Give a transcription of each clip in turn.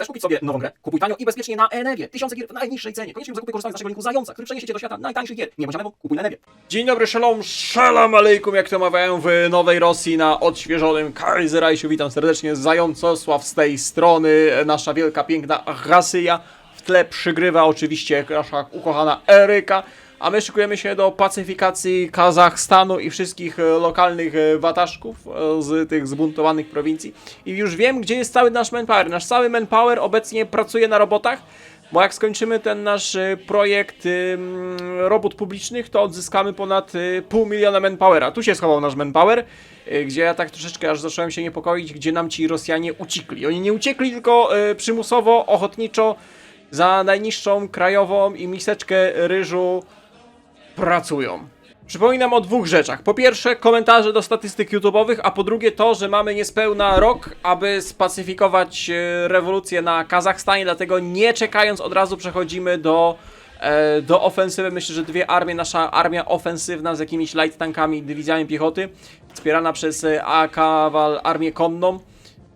Chcesz kupić sobie nową grę? Kupuj tanio i bezpiecznie na Enewie. Tysiące gier w najniższej cenie. Koniecznie zakupy korzystając z naszego linku Zająca, który przeniesie cię do świata najtańszych gier. Nie bądź na lewo, kupuj na Enewie. Dzień dobry, shalom, shalom alejkum, jak to mawiają w Nowej Rosji na odświeżonym Kaiserreichu. Witam serdecznie, Zającosław z tej strony, nasza wielka, piękna Rasyja. W tle przygrywa oczywiście nasza ukochana Eryka, a my szykujemy się do pacyfikacji Kazachstanu i wszystkich e, lokalnych e, wataszków e, z tych zbuntowanych prowincji. I już wiem, gdzie jest cały nasz manpower. Nasz cały manpower obecnie pracuje na robotach, bo jak skończymy ten nasz projekt robót publicznych, to odzyskamy ponad pół miliona manpowera. Tu się schował nasz manpower, gdzie ja tak troszeczkę aż zacząłem się niepokoić, gdzie nam ci Rosjanie uciekli. Oni nie uciekli, tylko przymusowo, ochotniczo, za najniższą krajową i miseczkę ryżu pracują. Przypominam o dwóch rzeczach. Po pierwsze, komentarze do statystyk YouTube'owych, a po drugie to, że mamy niespełna rok, aby spacyfikować e, rewolucję na Kazachstanie, dlatego nie czekając od razu przechodzimy do, e, do ofensywy. Myślę, że dwie armie, nasza armia ofensywna z jakimiś light tankami, dywizjami piechoty, wspierana przez e, A-Kawal armię konną.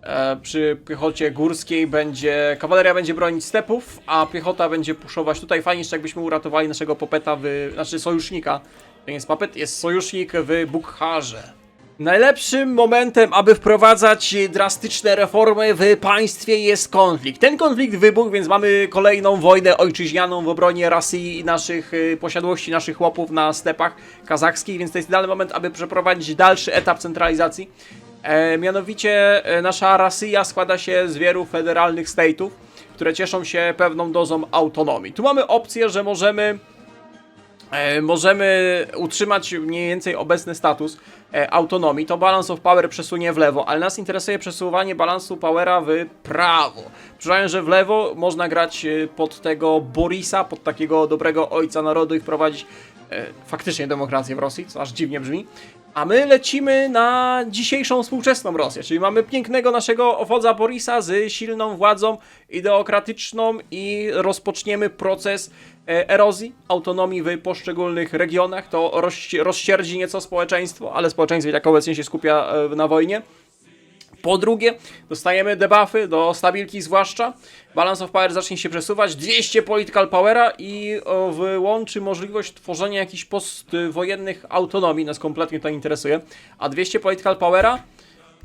E, przy piechocie górskiej będzie, kawaleria będzie bronić stepów, a piechota będzie puszować tutaj. Fajnie jeszcze jakbyśmy uratowali naszego popeta, w, znaczy sojusznika. To jest papet, jest sojusznik w Bukharze. Najlepszym momentem, aby wprowadzać drastyczne reformy w państwie jest konflikt. Ten konflikt wybuchł, więc mamy kolejną wojnę ojczyźnianą w obronie Rosji i naszych y, posiadłości, naszych chłopów na stepach kazachskich, więc to jest idealny moment, aby przeprowadzić dalszy etap centralizacji. E, mianowicie e, nasza Rosja składa się z wielu federalnych state'ów, które cieszą się pewną dozą autonomii. Tu mamy opcję, że możemy e, możemy utrzymać mniej więcej obecny status autonomii, to balance of power przesunie w lewo, ale nas interesuje przesuwanie balansu powera w prawo. Przypominam, że w lewo można grać pod tego Borisa, pod takiego dobrego ojca narodu i wprowadzić e, faktycznie demokrację w Rosji, co aż dziwnie brzmi. A my lecimy na dzisiejszą współczesną Rosję, czyli mamy pięknego naszego wodza Borisa z silną władzą ideokratyczną i rozpoczniemy proces e, erozji autonomii w poszczególnych regionach. To rozścierdzi nieco społeczeństwo, ale społeczeństwo i tak obecnie się skupia e, na wojnie. Po drugie, dostajemy debuffy do stabilki zwłaszcza. Balance of Power zacznie się przesuwać. 200 Political Powera i o, wyłączy możliwość tworzenia jakichś postwojennych autonomii. Nas kompletnie to interesuje. A 200 Political Powera...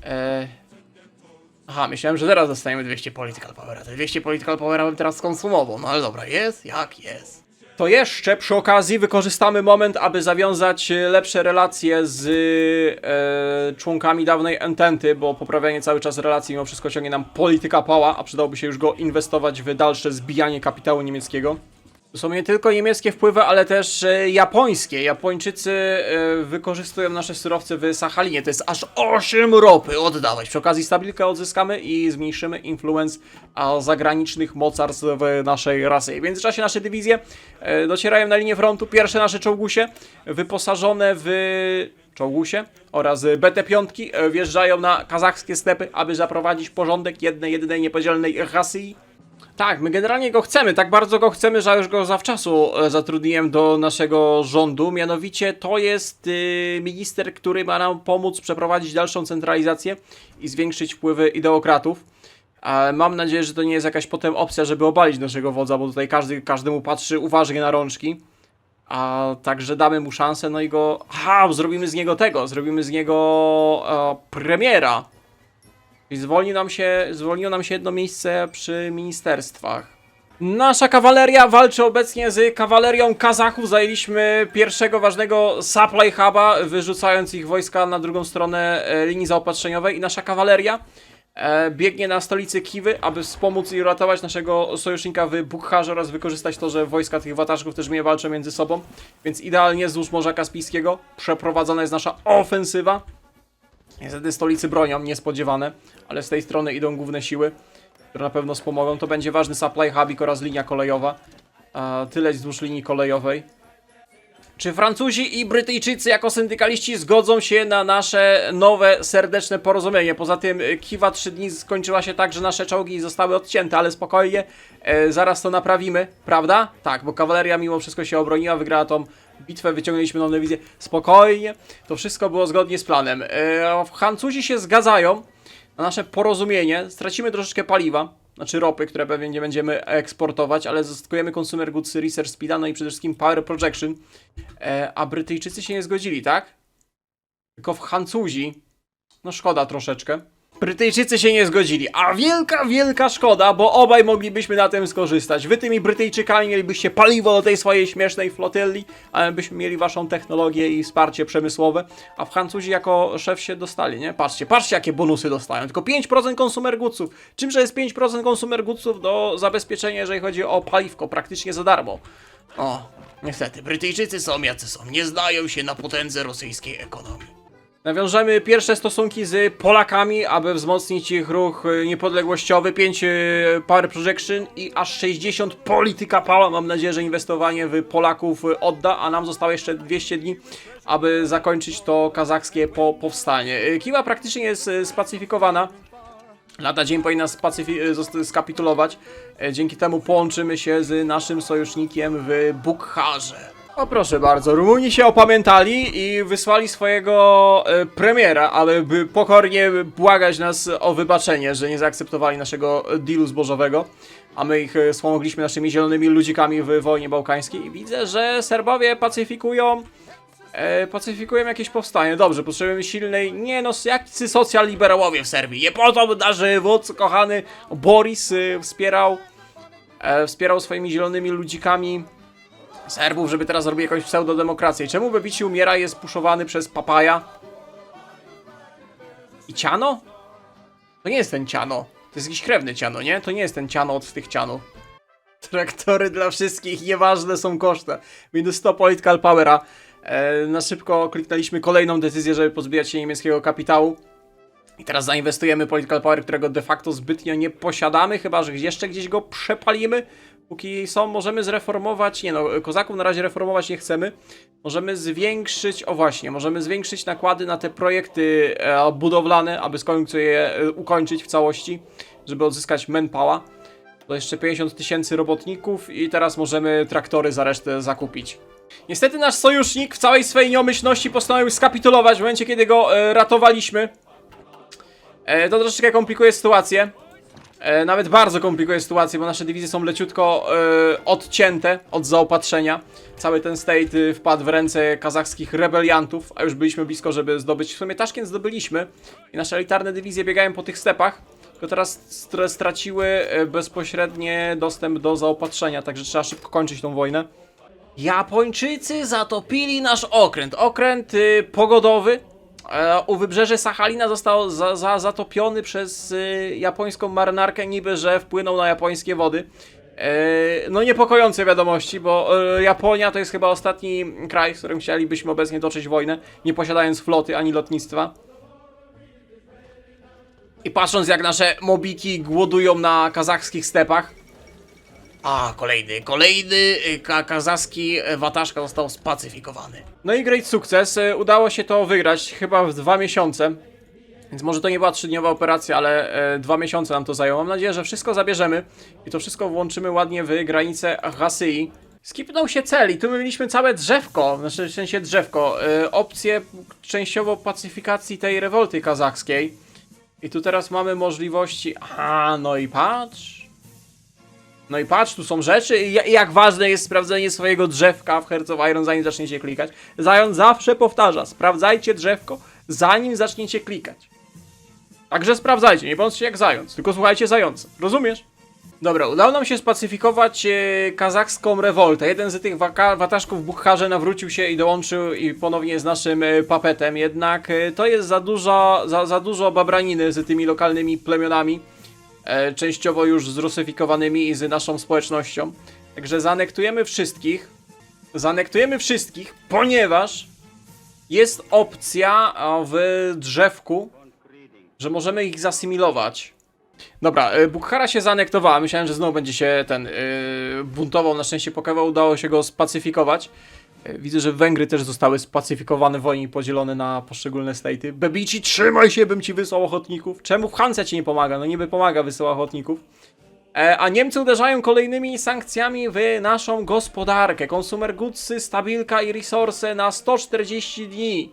E... Aha, myślałem, że teraz dostajemy 200 Political Powera. Te 200 Political Powera bym teraz skonsumował. No ale dobra, jest jak jest. To jeszcze przy okazji wykorzystamy moment, aby zawiązać e, lepsze relacje z e, członkami dawnej Ententy, bo poprawianie cały czas relacji mimo wszystko ciągnie nam polityka pała, a przydałoby się już go inwestować w dalsze zbijanie kapitału niemieckiego. Są nie tylko niemieckie wpływy, ale też e, japońskie. Japończycy e, wykorzystują nasze surowce w Sachalinie. To jest aż 8 ropy oddawać. Przy okazji stabilkę odzyskamy i zmniejszymy influence zagranicznych mocarstw w naszej rasy. W międzyczasie nasze dywizje e, docierają na linię frontu. Pierwsze nasze czołgusie wyposażone w czołgusie oraz BT-5 e, wjeżdżają na kazachskie stepy, aby zaprowadzić porządek jednej, jedynej, niepodzielnej Rosji. Tak, my generalnie go chcemy, tak bardzo go chcemy, że już go zawczasu e, zatrudniłem do naszego rządu. Mianowicie to jest y, minister, który ma nam pomóc przeprowadzić dalszą centralizację i zwiększyć wpływy ideokratów. Mam nadzieję, że to nie jest jakaś potem opcja, żeby obalić naszego wodza, bo tutaj każdy każdemu patrzy uważnie na rączki. A także damy mu szansę, no i go. Aha, zrobimy z niego tego, zrobimy z niego e, premiera. Zwolni nam się, zwolniło nam się jedno miejsce przy ministerstwach. Nasza kawaleria walczy obecnie z kawalerią Kazachów. Zajęliśmy pierwszego ważnego supply huba, wyrzucając ich wojska na drugą stronę e, linii zaopatrzeniowej. I nasza kawaleria e, biegnie na stolicy Kiwy, aby wspomóc i uratować naszego sojusznika w Bukharze oraz wykorzystać to, że wojska tych wataszków też mnie walczą między sobą. Więc idealnie wzdłuż Morza Kaspijskiego przeprowadzona jest nasza ofensywa. Niestety stolicy bronią, niespodziewane, ale z tej strony idą główne siły, które na pewno wspomogą. To będzie ważny supply hubik oraz linia kolejowa. A, tyle wzdłuż linii kolejowej. Czy Francuzi i Brytyjczycy jako syndykaliści zgodzą się na nasze nowe, serdeczne porozumienie? Poza tym e, Kiwa 3 dni skończyła się tak, że nasze czołgi zostały odcięte, ale spokojnie, e, zaraz to naprawimy, prawda? Tak, bo kawaleria mimo wszystko się obroniła, wygrała tą bitwę, wyciągnęliśmy nową wizję. Spokojnie, to wszystko było zgodnie z planem. E, Francuzi się zgadzają na nasze porozumienie, stracimy troszeczkę paliwa, znaczy ropy, które pewnie nie będziemy eksportować, ale zyskujemy Consumer Goods Research Speeda, no i przede wszystkim Power Projection. E, a Brytyjczycy się nie zgodzili, tak? Tylko w Hancuzi, no szkoda troszeczkę. Brytyjczycy się nie zgodzili, a wielka, wielka szkoda, bo obaj moglibyśmy na tym skorzystać. Wy tymi Brytyjczykami mielibyście paliwo do tej swojej śmiesznej flotyli, a my byśmy mieli waszą technologię i wsparcie przemysłowe, a Francuzi jako szef się dostali, nie? Patrzcie, patrzcie jakie bonusy dostają, tylko 5% consumer goodsów. Czymże jest 5% consumer goodsów do zabezpieczenia, jeżeli chodzi o paliwko, praktycznie za darmo. O, niestety, Brytyjczycy są jacy są, nie znają się na potędze rosyjskiej ekonomii. Nawiążemy pierwsze stosunki z Polakami, aby wzmocnić ich ruch y, niepodległościowy. 5 y, Power Projection i aż 60 polityka Pała. Mam nadzieję, że inwestowanie w Polaków y, odda, a nam zostało jeszcze 200 dni, aby zakończyć to kazachskie po powstanie. Kiwa praktycznie jest spacyfikowana. Lada dzień powinna skapitulować. E, Dzięki temu połączymy się z naszym sojusznikiem w Bukharze. O proszę bardzo, Rumuni się opamiętali i wysłali swojego e, premiera, aby by pokornie błagać nas o wybaczenie, że nie zaakceptowali naszego dealu zbożowego, a my ich e, wspomogliśmy naszymi zielonymi ludzikami w wojnie bałkańskiej. Widzę, że Serbowie pacyfikują E, pacyfikują jakieś powstanie. Dobrze, potrzebujemy silnej. Nie no, jacy socjaliberałowie w Serbii. Nie po to, by nasz wódz, kochany Boris, y, wspierał. E, wspierał swoimi zielonymi ludzikami Serbów, żeby teraz zrobił jakąś pseudodemokrację. Czemu Bebici umiera i jest puszowany przez papaja? I ciano? To nie jest ten ciano. To jest jakiś krewny ciano, nie? To nie jest ten ciano od tych cianów. Traktory dla wszystkich, nieważne są koszty. Minus 100 political powera. E, na szybko kliknęliśmy kolejną decyzję, żeby pozbierać się niemieckiego kapitału. I teraz zainwestujemy political power, którego de facto zbytnio nie posiadamy, chyba że jeszcze gdzieś go przepalimy. Póki są, możemy zreformować. Nie no, kozaków na razie reformować nie chcemy. Możemy zwiększyć, o właśnie, możemy zwiększyć nakłady na te projekty e, budowlane, aby w końcu je e, ukończyć w całości, żeby odzyskać manpower. To jeszcze 50 tysięcy robotników i teraz możemy traktory za resztę zakupić. Niestety nasz sojusznik w całej swej nieomyślności postanowił skapitulować w momencie, kiedy go e, ratowaliśmy. To troszeczkę komplikuje sytuację. E, nawet bardzo komplikuje sytuację, bo nasze dywizje są leciutko e, odcięte od zaopatrzenia. Cały ten state y, wpadł w ręce kazachskich rebeliantów, a już byliśmy blisko, żeby zdobyć. W sumie Taszkent zdobyliśmy i nasze elitarne dywizje biegają po tych stepach. Tylko teraz str- straciły e, bezpośrednie dostęp do zaopatrzenia, także trzeba szybko kończyć tą wojnę. Japończycy zatopili nasz okręt. Okręt y, pogodowy e, u wybrzeży Sachalina został za, za, zatopiony przez y, japońską marynarkę, niby że wpłynął na japońskie wody. E, no niepokojące wiadomości, bo e, Japonia to jest chyba ostatni kraj, z którym chcielibyśmy obecnie toczyć wojnę, nie posiadając floty ani lotnictwa. I patrząc jak nasze mobiki głodują na kazachskich stepach. A, kolejny, kolejny y, ka kazachski y, wataszka został spacyfikowany. No i great sukces. y, Udało się to wygrać chyba w dwa miesiące. Więc może to nie była trzydniowa operacja, ale e, dwa miesiące nam to zajęło. Mam nadzieję, że wszystko zabierzemy i to wszystko włączymy ładnie w granicę Hasyi. Skipnął się cel i tu my mieliśmy całe drzewko, znaczy w sensie drzewko, e, opcję częściowo pacyfikacji tej rewolty kazachskiej. I tu teraz mamy możliwości. Aha, no i patrz. No i patrz, tu są rzeczy i ja- i jak ważne jest sprawdzenie swojego drzewka w Hearts of Iron, zanim zaczniecie klikać. Zając zawsze powtarza, sprawdzajcie drzewko, zanim zaczniecie klikać. Także sprawdzajcie, nie bądźcie jak zając, tylko słuchajcie zająca. Rozumiesz? Dobra, udało nam się spacyfikować e, kazachską rewoltę. Jeden z tych wataszków w Bukharze nawrócił się i dołączył i ponownie jest naszym e, papetem. Jednak e, to jest za dużo, za, za dużo babraniny z tymi lokalnymi plemionami częściowo już zrusyfikowanymi i z naszą społecznością. Także zanektujemy wszystkich. Zanektujemy wszystkich, ponieważ jest opcja a, w drzewku, że możemy ich zasymilować. Dobra, e, Bukhara się zanektowała. Myślałem, że znowu będzie się ten e, buntował. Na szczęście Pokewa udało się go spacyfikować. E, Widzę, że Węgry też zostały spacyfikowane wojnie i podzielone na poszczególne staty. Bebici, trzymaj się, bym ci wysłał ochotników. Czemu Hansa ci nie pomaga? No niby pomaga, wysyła ochotników. E, a Niemcy uderzają kolejnymi sankcjami w naszą gospodarkę. Consumer Goodsy, stabilka i resource na 140 dni.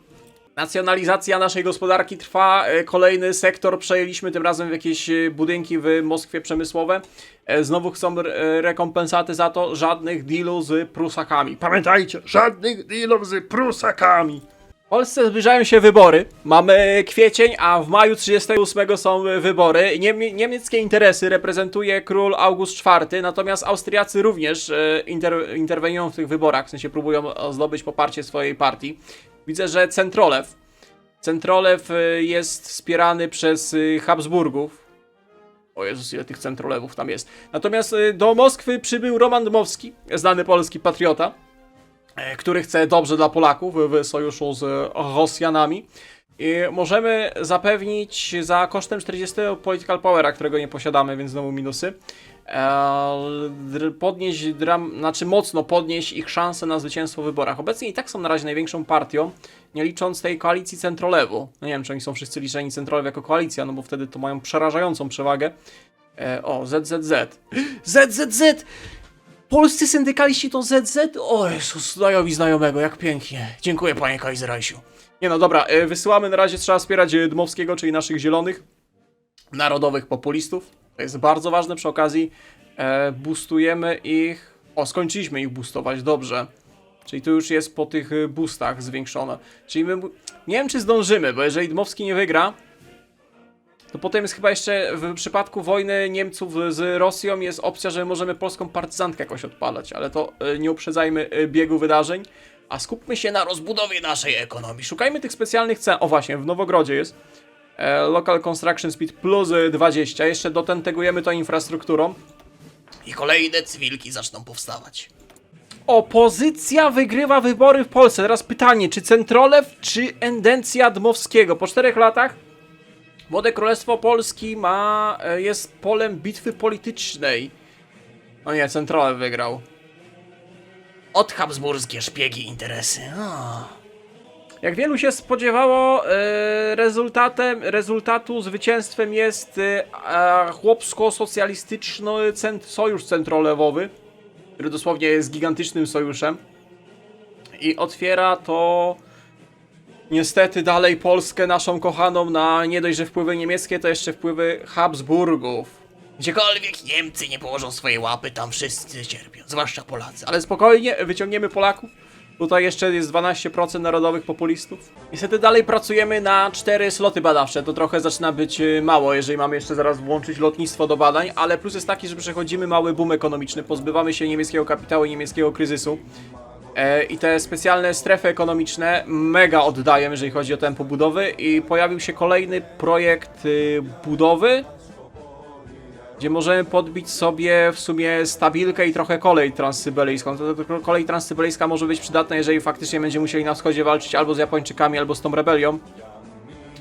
Nacjonalizacja naszej gospodarki trwa. E, Kolejny sektor przejęliśmy tym razem jakieś e, budynki w Moskwie przemysłowe. E, Znowu chcą rekompensaty za to. Żadnych dealów z Prusakami. Pamiętajcie, żadnych dealów z Prusakami. W Polsce zbliżają się wybory. Mamy kwiecień, a w maju 38 są wybory. Niemie niemieckie interesy reprezentuje król August IV, natomiast Austriacy również e, inter interweniują w tych wyborach, w sensie próbują zdobyć poparcie swojej partii. Widzę, że Centrolew. Centrolew e, jest wspierany przez e, Habsburgów. O Jezus, ile tych centrolewów tam jest. Natomiast do Moskwy przybył Roman Dmowski, znany polski patriota który chce dobrze dla Polaków w sojuszu z Rosjanami. I możemy zapewnić za kosztem 40 political powera, którego nie posiadamy, więc znowu minusy, e, podnieść, znaczy mocno podnieść ich szanse na zwycięstwo w wyborach. Obecnie i tak są na razie największą partią, nie licząc tej koalicji centrolewu. No nie wiem, czy oni są wszyscy liczeni centrolew jako koalicja, no bo wtedy to mają przerażającą przewagę. E, o, ZZZ. ZZZ! Polscy syndykaliści to ZZ? O Jezus, znajomi znajomego, jak pięknie. Dziękuję panie Kaiserajsiu. Nie no dobra, e, wysyłamy na razie, trzeba wspierać e, Dmowskiego, czyli naszych zielonych, narodowych populistów. To jest bardzo ważne przy okazji. E, boostujemy ich... O, skończyliśmy ich boostować, dobrze. Czyli to już jest po tych e, boostach zwiększone. Czyli my... Nie wiem, czy zdążymy, bo jeżeli Dmowski nie wygra, to potem jest chyba jeszcze w przypadku wojny Niemców z Rosją jest opcja, że możemy polską partyzantkę jakoś odpalać, ale to e, nie uprzedzajmy e, biegu wydarzeń, a skupmy się na rozbudowie naszej ekonomii. Szukajmy tych specjalnych cen. O właśnie, w Nowogrodzie jest. E, Local Construction Speed plus e, 20. Jeszcze dotentegujemy to infrastrukturą. I kolejne cywilki zaczną powstawać. Opozycja wygrywa wybory w Polsce. Teraz pytanie, czy Centrolew, czy Endencja Dmowskiego? Po czterech latach Młode Królestwo Polski ma, e, jest polem bitwy politycznej. No nie, Centrolew wygrał. Od habsburskie szpiegi interesy. O. Jak wielu się spodziewało, e, rezultatem, rezultatu, zwycięstwem jest e, chłopsko-socjalistyczny cent, sojusz centrolewowy, który dosłownie jest gigantycznym sojuszem. I otwiera to niestety dalej Polskę naszą kochaną na nie dość, że wpływy niemieckie, to jeszcze wpływy Habsburgów. Gdziekolwiek Niemcy nie położą swojej łapy, tam wszyscy cierpią, zwłaszcza Polacy. Ale spokojnie, wyciągniemy Polaków. Tutaj jeszcze jest 12% narodowych populistów. Niestety dalej pracujemy na 4 sloty badawcze. To trochę zaczyna być y, mało, jeżeli mamy jeszcze zaraz włączyć lotnictwo do badań, ale plus jest taki, że przechodzimy mały boom ekonomiczny, pozbywamy się niemieckiego kapitału i niemieckiego kryzysu. E, I te specjalne strefy ekonomiczne mega oddają, jeżeli chodzi o tempo budowy. I pojawił się kolejny projekt y, budowy, gdzie możemy podbić sobie w sumie stabilkę i trochę kolej transsyberyjską. Kolej transsyberyjska może być przydatna, jeżeli faktycznie będziemy musieli na wschodzie walczyć albo z Japończykami, albo z tą rebelią.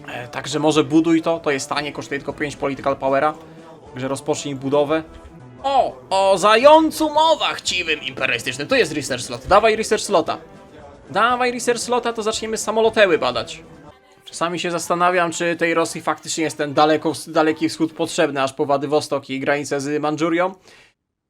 E, także może buduj to, to jest tanie, kosztuje tylko 5 political powera. Także rozpocznij budowę. O, o zającu mowa chciwym imperialistycznym. To jest research slot. Dawaj research slota. Dawaj research slota, to zaczniemy samoloteły badać. Czasami się zastanawiam, czy tej Rosji faktycznie jest ten daleko, daleki wschód potrzebny, aż po Władywostok i granicę z Mandżurią.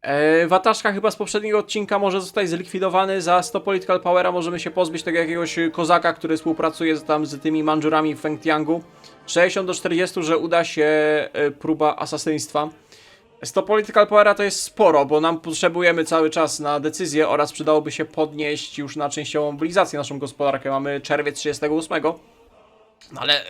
E, Wataszka chyba z poprzedniego odcinka może zostać zlikwidowany. Za 100 political powera możemy się pozbyć tego jakiegoś kozaka, który współpracuje tam z tymi Mandżurami w Fengtiangu. 60 do 40, że uda się e, próba asasyństwa. 100 political powera to jest sporo, bo nam potrzebujemy cały czas na decyzję oraz przydałoby się podnieść już na częściową mobilizację naszą gospodarkę. Mamy czerwiec 38. No ale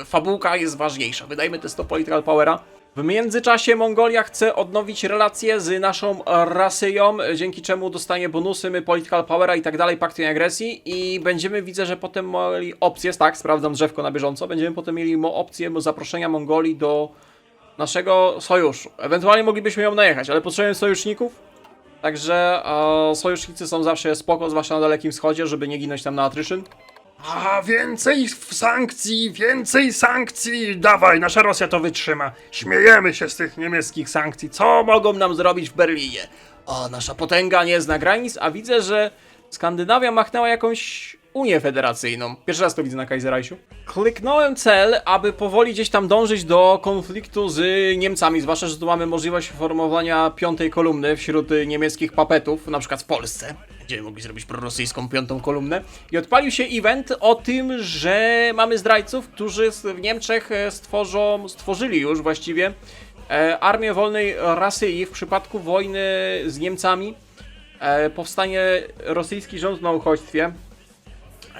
y, fabułka jest ważniejsza. Wydajmy te 100 political powera. W międzyczasie Mongolia chce odnowić relacje z naszą Rasyją, dzięki czemu dostanie bonusy, my political powera i tak dalej, paktu agresji i będziemy, widzę, że potem mieli opcję, tak, sprawdzam drzewko na bieżąco, będziemy potem mieli opcję zaproszenia Mongolii do naszego sojuszu. Ewentualnie moglibyśmy ją najechać, ale potrzebujemy sojuszników. Także e, sojusznicy są zawsze spoko, zwłaszcza na Dalekim Wschodzie, żeby nie ginąć tam na attrition. A więcej sankcji, więcej sankcji! Dawaj, nasza Rosja to wytrzyma. Śmiejemy się z tych niemieckich sankcji. Co mogą nam zrobić w Berlinie? O, nasza potęga nie zna granic, a widzę, że Skandynawia machnęła jakąś Unię Federacyjną. Pierwszy raz to widzę na Kaiserreichu. Kliknąłem cel, aby powoli gdzieś tam dążyć do konfliktu z Niemcami, zwłaszcza, że tu mamy możliwość formowania piątej kolumny wśród niemieckich papetów, na przykład w Polsce. Będziemy mogli zrobić prorosyjską piątą kolumnę. I odpalił się event o tym, że mamy zdrajców, którzy w Niemczech e, stworzą, stworzyli już właściwie e, armię wolnej Rasyi w przypadku wojny z Niemcami. E, powstanie rosyjski rząd na uchodźstwie.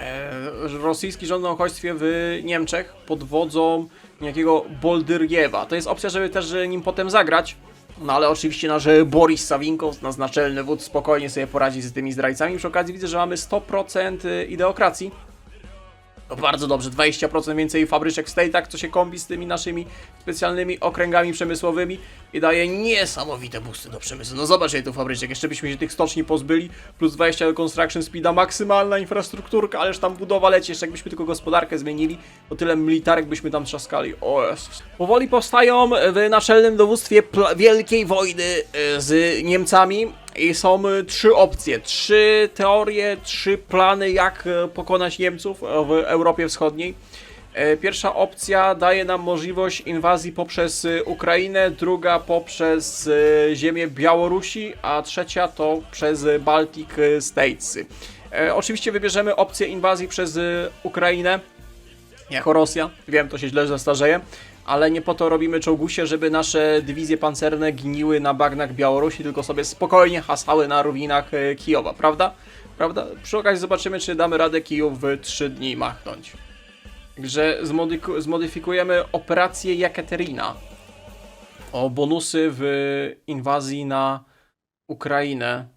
E, rosyjski rząd na uchodźstwie w Niemczech pod wodzą niejakiego Boldyriewa. To jest opcja, żeby też nim potem zagrać. No ale oczywiście nasz Boris Sawinkow, nasz naczelny wódz, spokojnie sobie poradzi z tymi zdrajcami. Przy okazji widzę, że mamy 100% ideokracji. To bardzo dobrze, 20% więcej fabryczek w State'ach, co się kombi z tymi naszymi specjalnymi okręgami przemysłowymi i daje niesamowite boosty do przemysłu. No zobacz, ile tu fabryczek, jeszcze byśmy się tych stoczni pozbyli, plus 20 do construction speeda, maksymalna infrastrukturka, ależ tam budowa leci, jeszcze jakbyśmy tylko gospodarkę zmienili, to tyle militarek byśmy tam trzaskali. O Jezus. Powoli powstają w naczelnym dowództwie wielkiej wojny e, z Niemcami i są e, trzy opcje, trzy teorie, trzy plany, jak e, pokonać Niemców e, w Europie Wschodniej. E, Pierwsza opcja daje nam możliwość inwazji poprzez e, Ukrainę, druga poprzez ziemię Białorusi, a trzecia to przez Baltic States. Oczywiście wybierzemy opcję inwazji przez Ukrainę jako Rosja. Wiem, to się źle zestarzeje, ale nie po to robimy czołgusie, żeby nasze dywizje pancerne gniły na bagnach Białorusi, tylko sobie spokojnie hasały na ruinach e, Kijowa, prawda? Prawda? Przy okazji zobaczymy, czy damy radę Kijów w 3 dni machnąć. Także zmodyfikujemy operację Jekaterina o bonusy w inwazji na Ukrainę.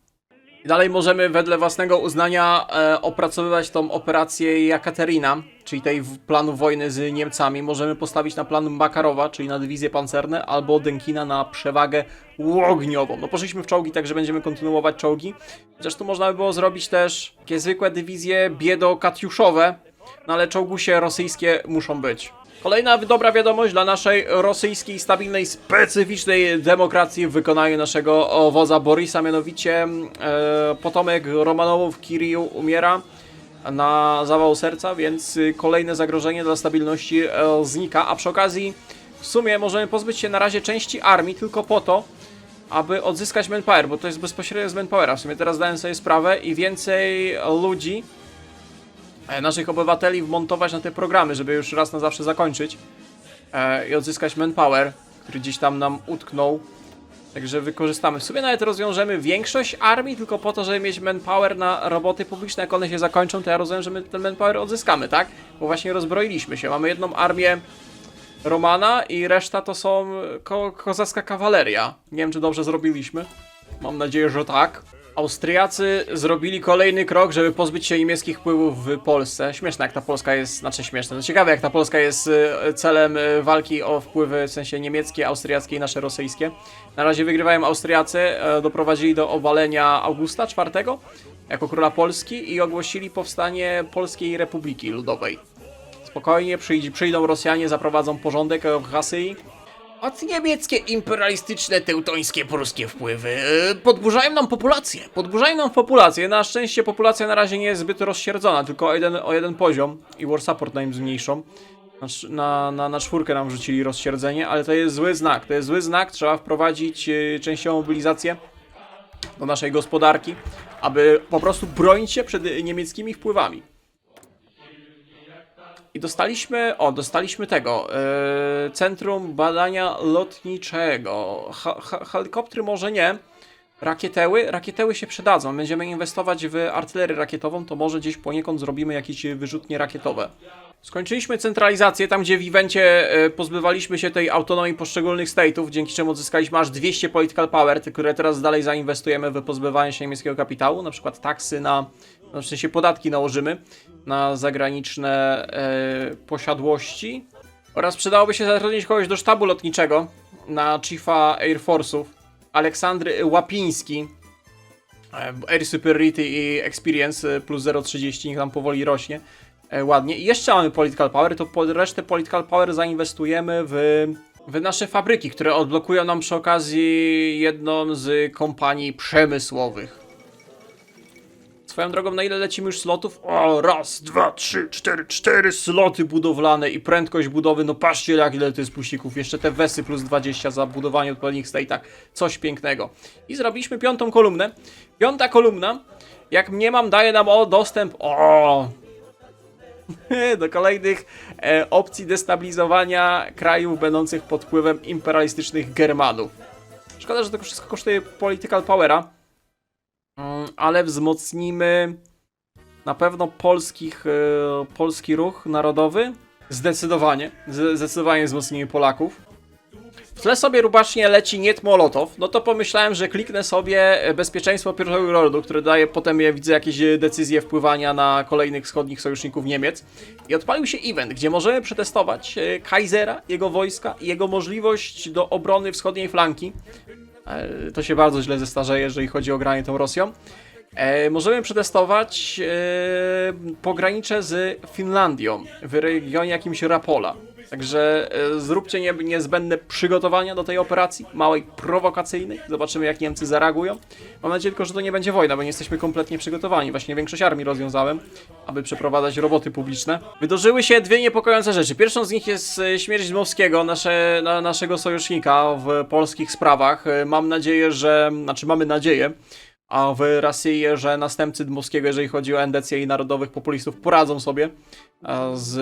Dalej możemy wedle własnego uznania e, opracowywać tą operację Jakaterina, czyli tej planu wojny z Niemcami. Możemy postawić na plan Makarowa, czyli na dywizje pancerne, albo Denkina na przewagę ogniową. No poszliśmy w czołgi, także będziemy kontynuować czołgi. Chociaż tu można by było zrobić też takie zwykłe dywizje biedo-katiuszowe, no ale czołgusie rosyjskie muszą być. Kolejna dobra wiadomość dla naszej rosyjskiej, stabilnej, specyficznej demokracji w wykonaniu naszego o, wodza Borisa, mianowicie e, potomek Romanowów Kiriju umiera na zawał serca, więc kolejne zagrożenie dla stabilności e, znika, a przy okazji w sumie możemy pozbyć się na razie części armii tylko po to, aby odzyskać manpower, bo to jest bezpośrednio z manpowera. W sumie teraz dałem sobie sprawę i więcej ludzi, naszych obywateli wmontować na te programy, żeby już raz na zawsze zakończyć e, i odzyskać manpower, który gdzieś tam nam utknął. Także wykorzystamy. W sumie nawet rozwiążemy większość armii tylko po to, żeby mieć manpower na roboty publiczne. Jak one się zakończą, to ja rozumiem, że my ten manpower odzyskamy, tak? Bo właśnie rozbroiliśmy się. Mamy jedną armię Romana i reszta to są ko kozacka kawaleria. Nie wiem, czy dobrze zrobiliśmy. Mam nadzieję, że tak. Austriacy zrobili kolejny krok, żeby pozbyć się niemieckich wpływów w Polsce. Śmieszne, jak ta Polska jest, znaczy śmieszne. No ciekawe, jak ta Polska jest e, celem e, walki o wpływy w sensie niemieckie, austriackie i nasze rosyjskie. Na razie wygrywają Austriacy, e, doprowadzili do obalenia Augusta IV jako króla Polski i ogłosili powstanie Polskiej Republiki Ludowej. Spokojnie, przyjdzie, przyjdą Rosjanie, zaprowadzą porządek w Hasyi. Od niemieckie, imperialistyczne, teutońskie, pruskie wpływy yy, podburzają nam populację. Podburzają nam populację. Na szczęście populacja na razie nie jest zbyt rozsierdzona, tylko o jeden, o jeden poziom i war support na im zmniejszą. Na, na, na, czwórkę nam rzucili rozsierdzenie, ale to jest zły znak. To jest zły znak, trzeba wprowadzić yy, częściową mobilizację do naszej gospodarki, aby po prostu bronić się przed niemieckimi wpływami. Dostaliśmy, o, dostaliśmy tego, yy, Centrum Badania Lotniczego. Ha, helikoptery może nie, rakieteły, rakieteły się przydadzą. Będziemy inwestować w artylerię rakietową, to może gdzieś poniekąd zrobimy jakieś wyrzutnie rakietowe. Skończyliśmy centralizację, tam gdzie w evencie e, pozbywaliśmy się tej autonomii poszczególnych state'ów, dzięki czemu odzyskaliśmy aż 200 political power, które teraz dalej zainwestujemy w pozbywanie się niemieckiego kapitału, na przykład taksy na, w sensie podatki nałożymy na zagraniczne e, posiadłości oraz przydałoby się zatrudnić kogoś do sztabu lotniczego na chiefa Air Force'ów, Aleksandry Łapiński, E, Air Superiority i Experience e, plus 0,30, niech tam powoli rośnie e, ładnie. I jeszcze mamy Political Power, to po resztę Political Power zainwestujemy w, w nasze fabryki, które odblokują nam przy okazji jedną z kompanii przemysłowych. Swoją drogą, na ile lecimy już slotów? O, raz, dwa, trzy, cztery, cztery sloty budowlane i prędkość budowy, no patrzcie jak ile to jest plusików. Jeszcze te wesy plus 20 za budowanie odpowiednich state'ach. Coś pięknego. I zrobiliśmy piątą kolumnę. Piąta kolumna Jak mniemam, daje nam o dostęp o do kolejnych e, opcji destabilizowania krajów będących pod wpływem imperialistycznych Germanów. Szkoda, że to wszystko kosztuje political powera, ale wzmocnimy na pewno polskich, e, polski ruch narodowy. Zdecydowanie, zdecydowanie wzmocnimy Polaków. W tle sobie rubacznie leci Niet Molotow, no to pomyślałem, że kliknę sobie bezpieczeństwo pierwszego rodu, które daje potem, ja widzę, jakieś decyzje wpływania na kolejnych wschodnich sojuszników Niemiec. I odpalił się event, gdzie możemy przetestować e, Kaisera, jego wojska i jego możliwość do obrony wschodniej flanki. E, To się bardzo źle zestarzeje, jeżeli chodzi o granie tą Rosją. E, możemy przetestować e, pogranicze z Finlandią w regionie jakimś Rapola. Także e, zróbcie nie, niezbędne przygotowania do tej operacji, małej, prowokacyjnej. Zobaczymy, jak Niemcy zareagują. Mam nadzieję tylko, że to nie będzie wojna, bo nie jesteśmy kompletnie przygotowani. Właśnie większość armii rozwiązałem, aby przeprowadzać roboty publiczne. Wydarzyły się dwie niepokojące rzeczy. Pierwszą z nich jest e, śmierć Dmowskiego, nasze, na, naszego sojusznika w polskich sprawach. E, Mam nadzieję, że... Znaczy, mamy nadzieję, a w Rosji, że następcy Dmowskiego, jeżeli chodzi o endecję i narodowych populistów, poradzą sobie z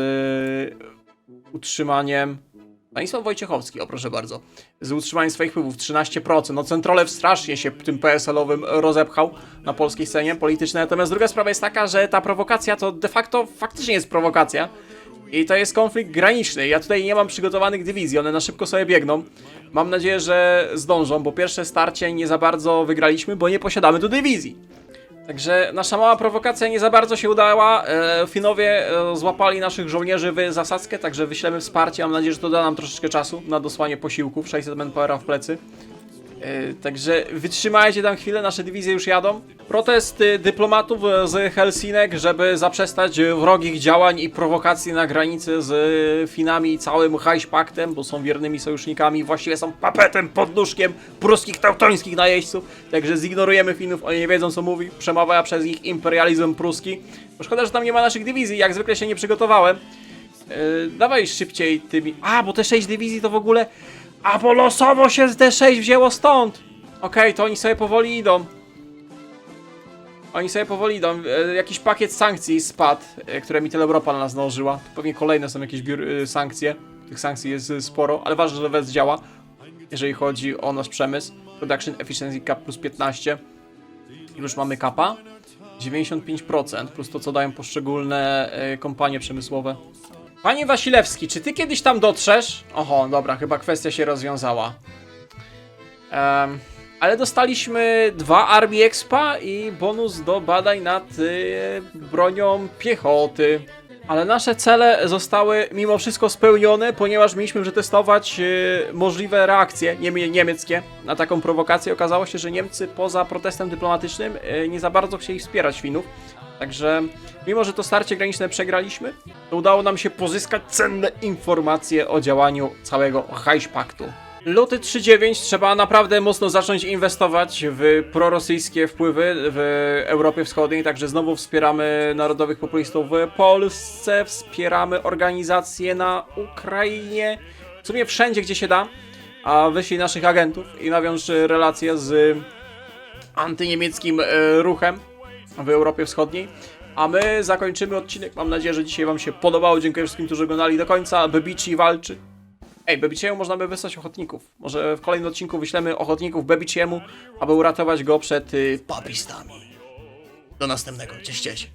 utrzymaniem. Stanisław Wojciechowski, o proszę bardzo. Z utrzymaniem swoich wpływów 13%. No Centrolew strasznie się tym PSL-owym rozepchał na polskiej scenie politycznej. Natomiast druga sprawa jest taka, że ta prowokacja to de facto faktycznie jest prowokacja. I to jest konflikt graniczny. Ja tutaj nie mam przygotowanych dywizji, one na szybko sobie biegną. Mam nadzieję, że zdążą, bo pierwsze starcie nie za bardzo wygraliśmy, bo nie posiadamy tu dywizji. Także nasza mała prowokacja nie za bardzo się udała. E, Finowie e, złapali naszych żołnierzy w zasadzkę, także wyślemy wsparcie. Mam nadzieję, że to da nam troszeczkę czasu na dosłanie posiłków. 600 manpowera w plecy. E, Także wytrzymajcie tam chwilę, nasze dywizje już jadą. Protest dyplomatów e, z Helsinek, żeby zaprzestać e, wrogich działań i prowokacji na granicy z Finami i całym Heichpaktem, bo są wiernymi sojusznikami, właściwie są papetem, podnóżkiem pruskich, teutońskich najeźdźców. Także zignorujemy Finów, oni nie wiedzą co mówi, przemawia przez nich imperializm pruski. Bo szkoda, że tam nie ma naszych dywizji, jak zwykle się nie przygotowałem. Yy, dawaj szybciej tymi. A, bo te 6 dywizji to w ogóle. A, losowo się z D6 wzięło stąd! Okej, to oni sobie powoli idą. Oni sobie powoli idą. E, jakiś pakiet sankcji spadł, e, które mi Europa na nas nałożyła. Pewnie kolejne są jakieś biur, e, sankcje. Tych sankcji jest sporo, ale ważne, że WES działa. Jeżeli chodzi o nasz przemysł. Production Efficiency Cap plus 15. I już mamy kapa. 95% plus to, co dają poszczególne kompanie przemysłowe. Panie Wasilewski, czy ty kiedyś tam dotrzesz? Oho, dobra, chyba kwestia się rozwiązała. Em, ale dostaliśmy dwa Army Expa i bonus do badań nad y, bronią piechoty. Ale nasze cele zostały mimo wszystko spełnione, ponieważ mieliśmy przetestować y, możliwe reakcje niemie niemieckie na taką prowokację. Okazało się, że Niemcy poza protestem dyplomatycznym y, nie za bardzo chcieli wspierać Finów. Także mimo, że to starcie graniczne przegraliśmy, to udało nam się pozyskać cenne informacje o działaniu całego Reichspaktu. Luty 3.9 trzeba naprawdę mocno zacząć inwestować w prorosyjskie wpływy w Europie Wschodniej, także znowu wspieramy narodowych populistów w Polsce, wspieramy organizacje na Ukrainie, w sumie wszędzie gdzie się da, a wyślij naszych agentów i nawiąż relacje z antyniemieckim e, ruchem w Europie Wschodniej. A my zakończymy odcinek. Mam nadzieję, że dzisiaj Wam się podobało. Dziękuję wszystkim, którzy oglądali do końca. Bebici walczy. Ej, Bebiciemu można by wysłać ochotników. Może w kolejnym odcinku wyślemy ochotników Bebiciemu, aby uratować go przed y, papistami. Do następnego. Cześć, cześć.